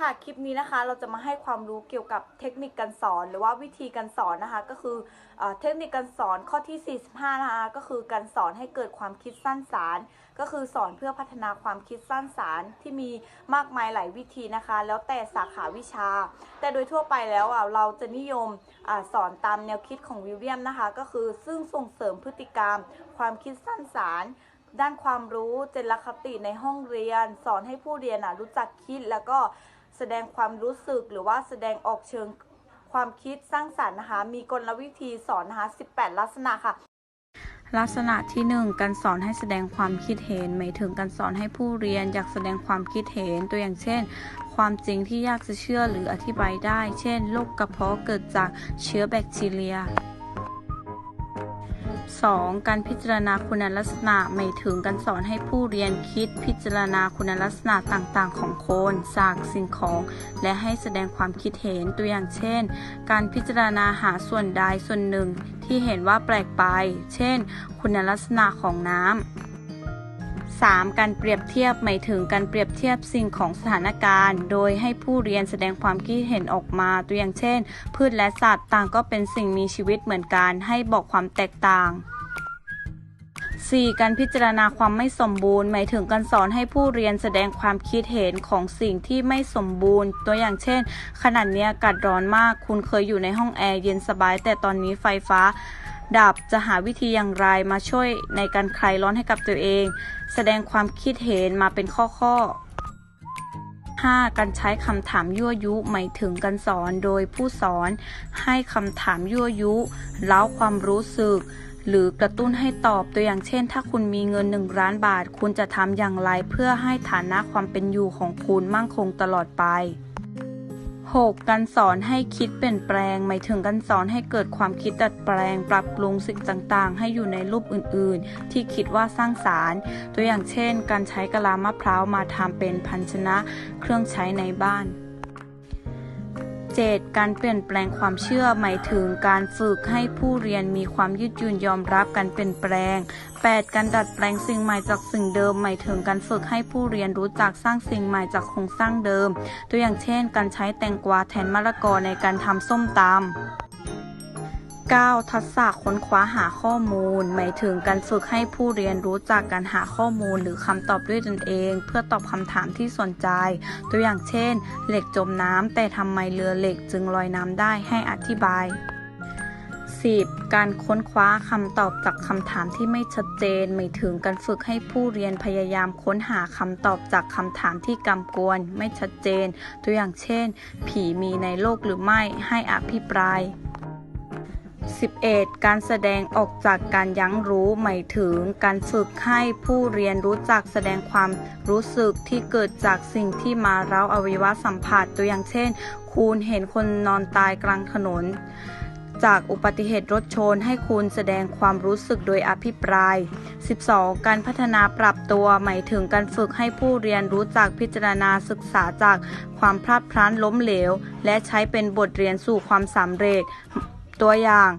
ค่ะคลิปนี้นะคะเราจะมาให้ความรู้เกี่ยวกับเทคนิคการสอน หรือว่าวิธีการสอนนะคะ ก็คือเอเทคนิคการสอนข้อที่ 45 นะคะก็คือการสอนให้เกิดความคิดสร้างสารรค์ ก็คือสอนเพื่อพัฒนาความคิดสร้างสารรค์ ที่มีมากมายหลายวิธีนะคะ แล้วแต่สาขาวิชา แต่โดยทั่วไปแล้วอะเราจะนิยมอสอนตามแนวคิดของวิลเลียมนะคะ ก็คือซึ่งส่งเสริมพฤติกรรม ความคิดสร้างสารรค์ด้านความรู้เจนลคติในห้องเรียน สอนให้ผู้เรียนอะรู้จักคิดแล้วก็ แสดงความรู้สึกหรือว่าแสดงออกเชิงความคิดสร้างสรรค์นะคะมีกลวิธีสอนนะคะ18 ลักษณะค่ะ ลักษณะที่ 1 การสอนให้แสดงความคิดเห็นหมายถึงการสอนให้ผู้เรียนอยากแสดงความคิดเห็นตัวอย่างเช่น ความจริงที่ยากจะเชื่อหรืออธิบายได้ เช่นโรคกระเพาะเกิดจากเชื้อแบคทีเรีย 2. การพิจารณาคุณลักษณะหมายถึงการสอนให้ผู้เรียนคิดพิจารณาคุณลักษณะต่างๆ ของคนสัตว์สิ่งของ และให้แสดงความคิดเห็นตัวอย่างเช่น การพิจารณาหาส่วนใดส่วนหนึ่งที่เห็นว่าแปลกไป เช่น คุณลักษณะของน้ำ 3. การเปรียบเทียบหมายถึงการเปรียบเทียบสิ่งของสถานการณ์ โดยให้ผู้เรียนแสดงความคิดเห็นออกมาตัวอย่างเช่น พืชและสัตว์ต่างก็เป็นสิ่งมีชีวิตเหมือนกันให้บอกความแตกต่าง 4. การพิจารณาความไม่สมบูรณ์ หมายถึงการสอนให้ผู้เรียนแสดงความคิดเห็นของสิ่งที่ไม่สมบูรณ์ ตัวอย่างเช่น ขนาดนี้อากาศร้อนมาก คุณเคยอยู่ในห้องแอร์เย็นสบาย แต่ตอนนี้ไฟฟ้าดับจะหาวิธีอย่างไรมาช่วยในการคลายร้อนให้กับตัวเอง แสดงความคิดเห็นมาเป็นข้อๆ 5. การใช้คำถามยั่วยุ หมายถึงการสอนโดยผู้สอน ให้คำถามยั่วยุเล้าความรู้สึก หรือกระตุ้นให้ตอบตัวอย่างเช่น ถ้าคุณมีเงิน 1 ล้านบาท คุณจะทำอย่างไรเพื่อให้ฐานะความเป็นอยู่ของคุณมั่งคงตลอดไป 6. การสอนให้คิดเปลี่ยนแปลง หมายถึงการสอนให้เกิดความคิดดัดแปลง ปรับปรุงสิ่งต่างๆ ให้อยู่ในรูปอื่นๆ ที่คิดว่าสร้างสารรค์ ตัวอย่างเช่น การใช้กะลามะพร้าวมาทำเป็นพันชนะเครื่องใช้ในบ้าน 7. การเปลี่ยนแปลงความเชื่อหมายถึงการฝึกให้ผู้เรียนมีความยืดหยุ่นยอมรับการเปลี่ยนแปลง 8. การดัดแปลงสิ่งใหม่จากสิ่งเดิมหมายถึงการฝึกให้ผู้เรียนรู้จักสร้างสิ่งใหม่จากโครงสร้างเดิม ตัวอย่างเช่น การใช้แตงกวาแทนมะละกอในการทำส้มตำ 9. ทักษะค้นคว้าหาข้อมูล หมายถึงการฝึกให้ผู้เรียนรู้จักการหาข้อมูลหรือคำตอบด้วยตนเอง เพื่อตอบคำถามที่สนใจ ตัวอย่างเช่น เหล็กจมน้ำแต่ทำไมเรือเหล็กจึงลอยน้ำได้ให้อธิบาย 10. การค้นคว้าคำตอบจากคำถามที่ไม่ชัดเจน หมายถึงการฝึกให้ผู้เรียนพยายามค้นหาคำตอบจากคำถามที่กำกวมไม่ชัดเจน ตัวอย่างเช่น ผีมีในโลกหรือไม่ให้อภิปราย 11. การแสดงออกจากการยั้งรู้หมายถึง การฝึกให้ผู้เรียนรู้จักแสดงความรู้สึกที่เกิดจากสิ่งที่มาเร้าอวัยวะสัมผัสตัวอย่างเช่น คุณเห็นคนนอนตายกลางถนน จากอุบัติเหตุรถชนให้คุณแสดงความรู้สึกโดยอภิปราย 12. การพัฒนาปรับตัวหมายถึงการฝึกให้ผู้เรียนรู้จักพิจารณาศึกษาจากความพลาดพลั้งล้มเหลว และใช้เป็นบทเรียนสู่ความสำเร็จ ตัวอย่าง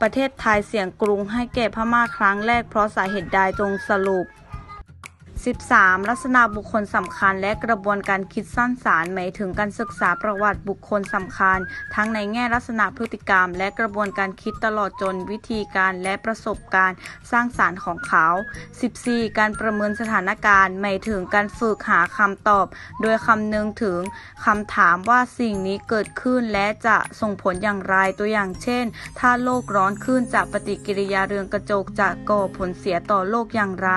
ประเทศไทยเสียงกรุงให้แก่พม่าครั้งแรกเพราะสาเหตุใดจงสรุป 13. ลักษณะบุคคลสำคัญและกระบวนการคิดสร้างสารรค์หมายถึงการศึกษาประวัติบุคคลสำคัญ ทั้งในแง่ลักษณะพฤติกรรม และกระบวนการคิดตลอดจนวิธีการและประสบการณ์สร้างสารรค์ของเขา 14. การประเมินสถานการณ์หมายถึงการฝึกหาคำตอบ โดยคำนึงถึงคำถามว่าสิ่งนี้เกิดขึ้นและจะส่งผลอย่างไรตัวอย่างเช่น ถ้าโลกร้อนขึ้นจากปฏิกิริยาเรือนกระจกจะก่อผลเสียต่อโลกอย่างไร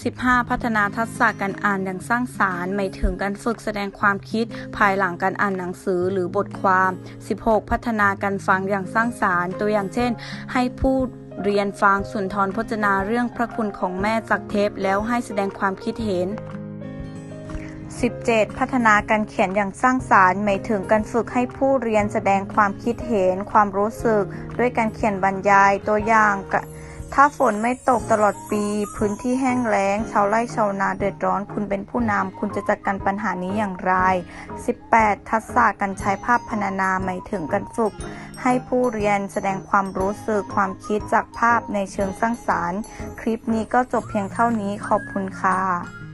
15. พัฒนาทักษะการอ่านอย่างสร้างสารรค์หมายถึงการฝึกแสดงความคิด ภายหลังการอ่านหนังสือหรือบทความ 16. พัฒนาการฟังอย่างสร้างสารรค์ ตัวอย่างเช่น ให้ผู้เรียนฟังสุนทรพจนาเรื่องพระคุณของแม่จากเทปแล้วให้แสดงความคิดเห็น 17. พัฒนาการเขียนอย่างสร้างสารรค์หมายถึงการฝึกให้ผู้เรียนแสดงความคิดเห็น ความรู้สึก ด้วยการเขียนบรรยายตัวอย่าง ถ้าฝนไม่ตกตลอดปี พื้นที่แห้งแล้ง ชาวไร่ชาวนาเดือดร้อน คุณเป็นผู้นำคุณจะจัดการปัญหานี้อย่างไร 18. ทักษะการใช้ภาพพรรณนาหมายถึงการฝึก ให้ผู้เรียนแสดงความรู้สึกความคิดจากภาพในเชิงสร้างสารรค์ คลิปนี้ก็จบเพียงเท่านี้ขอบคุณค่ะ